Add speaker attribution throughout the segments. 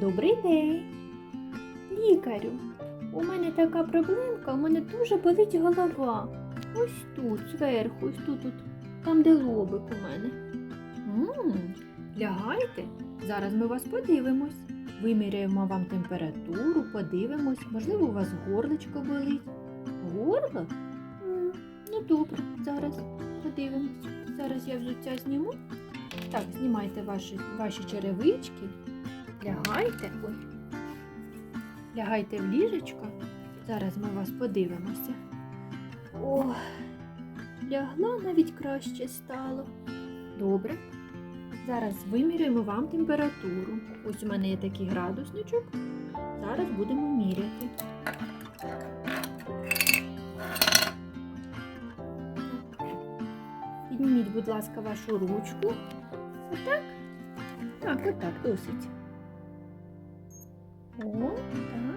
Speaker 1: Добрий день. Лікарю, у мене така проблемка, у мене дуже болить голова. Ось тут, зверху, ось тут, тут там, де лобик у мене. м лягайте, зараз ми вас подивимось. Виміряємо вам температуру, подивимось, можливо, у вас горлечко болить. Горло? М, Ну добре, зараз подивимось. Зараз я взуття зніму. Так, знімайте ваші, ваші черевички, лягайте. Ой. Лягайте в ліжечко. Зараз ми вас подивимося. О, лягла навіть краще стало. Добре. Зараз виміряємо вам температуру. Ось у мене є такий градусничок. Зараз будемо міряти. Підніміть, будь ласка, вашу ручку. Отак. Так, отак, досить. О, так.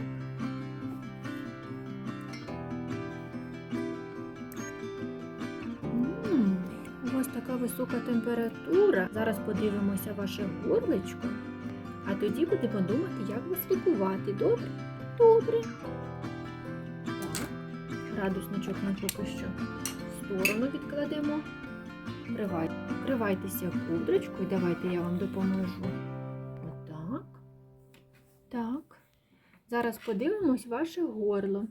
Speaker 1: У вас така висока температура. Зараз подивимося ваше горлечко, а тоді будемо думати, як вас лікувати. Добре? Добре. Так. Градусничок ми поки що в сторону відкладемо. Вкривай- Вкривайтеся ковдрочкою, давайте я вам допоможу. Зараз подивимось ваше горло.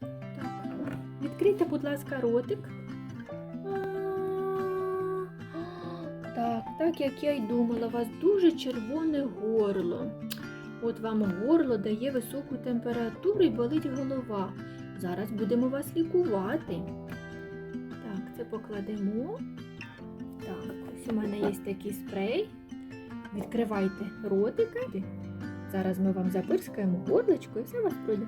Speaker 1: Так. Відкрийте, будь ласка, ротик. Так, так як я й думала, у вас дуже червоне горло. От вам горло дає високу температуру і болить голова. Зараз будемо вас лікувати. Так, це покладемо. Так, ось у мене є такий спрей. Відкривайте ротика. Зараз ми вам запирскаємо горлечко і все вас пройде.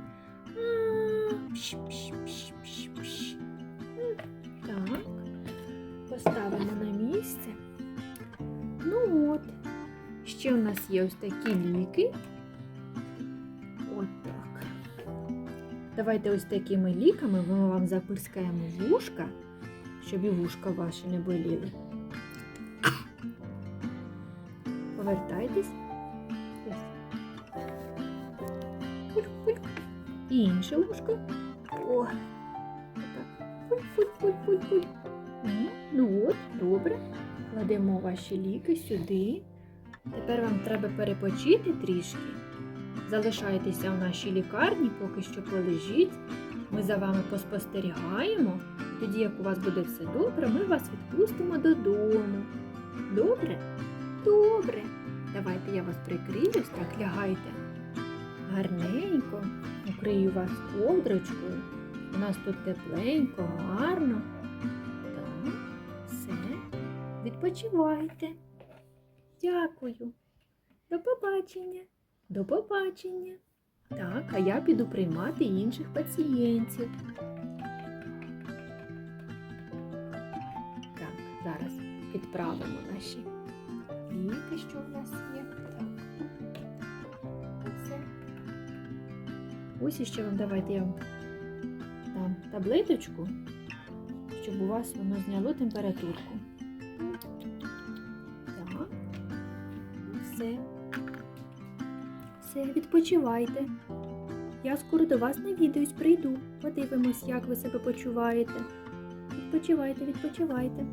Speaker 1: Так, поставимо на місце. Ну от, ще у нас є ось такі ліки. От так. Давайте ось такими ліками ми вам запирскаємо вушка, щоб і вушка ваші не боліли. Повертайтесь. І інше вушко. О. Отак. Пуль-пуль-пуль-пуль-пуль. Ну от, добре. Кладемо ваші ліки сюди. Тепер вам треба перепочити трішки. Залишайтеся в нашій лікарні, поки що полежіть. Ми за вами поспостерігаємо. Тоді, як у вас буде все добре, ми вас відпустимо додому. Добре? Добре. Давайте я вас прикрию, так лягайте. Гарненько. Укрию вас ковдрочкою. У нас тут тепленько, гарно. Так, все. Відпочивайте. Дякую. До побачення. До побачення. Так, а я піду приймати інших пацієнтів. Так, зараз відправимо наші ліки, що в нас є. Ось іще вам давайте я вам дам таблеточку, щоб у вас воно зняло температурку. Так. Все. Все, відпочивайте. Я скоро до вас навідаюсь, прийду. Подивимось, як ви себе почуваєте. Відпочивайте, відпочивайте.